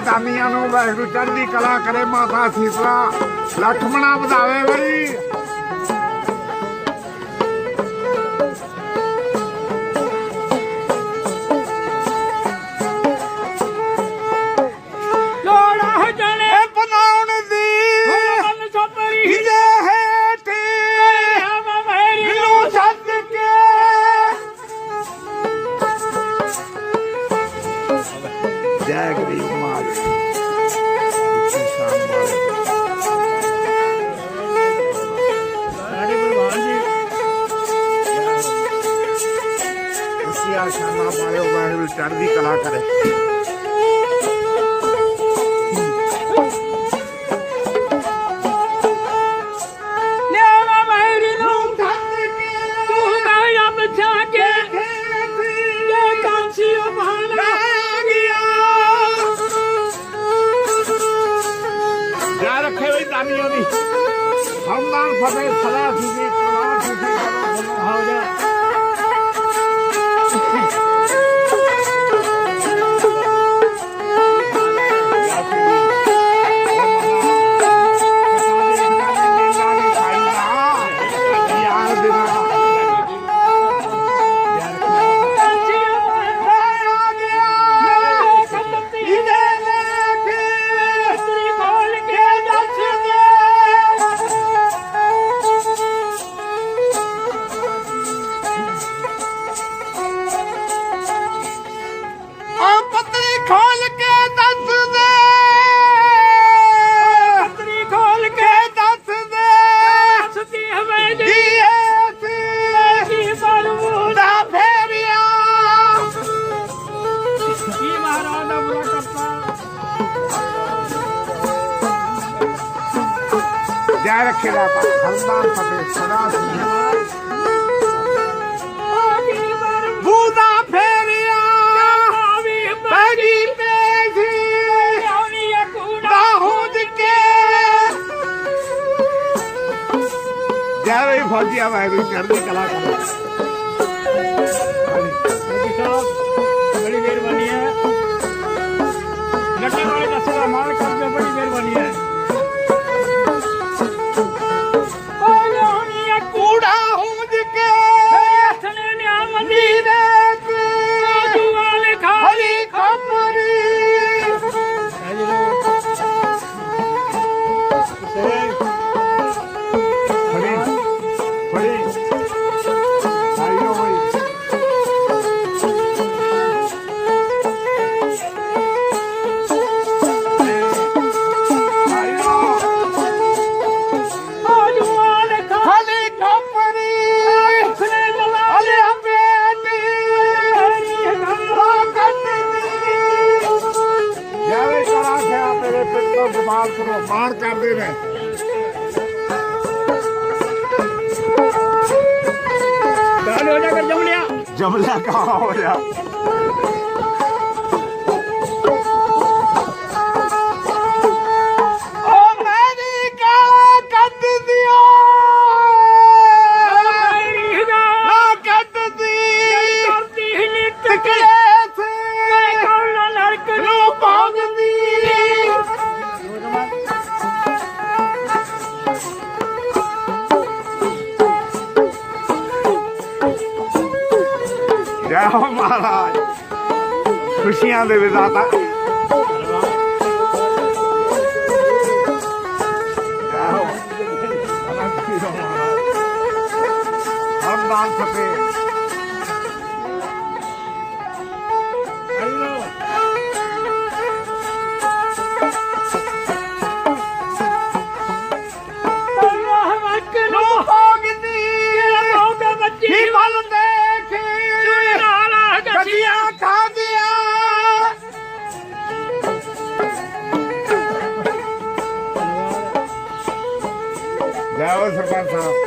ਦਾਨੀਆਂ ਨੂੰ ਵਾਹਿਗੁਰੂ ਚੜ੍ਹਦੀ ਕਲਾ ਕਰੇ ਮਾਤਾ ਸੀਤਲਾ। ਲਖਮਣਾ ਵਧਾਵੇ ਬਈ। সম্মান ভাবে খেলা ਜਾਇ ਰੱਖੇ ਦਾ ਹਲਦਾਨ ਫਤਿਹ ਸਦਾ ਸੀ ਬੂਦਾ ਫੇਰਿਆ ਬਗੀ ਪੇਸੀ ਆਉਣੀ ਕੂੜਾ ਹੁਦ ਕੇ ਜਾਇ ਫੌਜੀਆ ਵਾਹਿਗੁਰੂ ਚੜ੍ਹਦੀ ਕਲਾ ਕਰ i need মহারাজ। খুশিয়া হ্যাঁ দেবে দাদা। bàn.